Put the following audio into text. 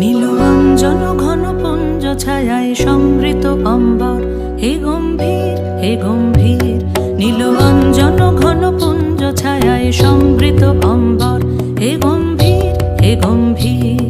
নীলরঞ্জন ঘন পুঞ্জ ছায়ায় সমৃত অম্বর। হে গম্ভীর হে গম্ভীর নীলঞ্জন ঘন পুঞ্জ ছায়ায় সমৃত অম্বর। হে গম্ভীর হে গম্ভীর।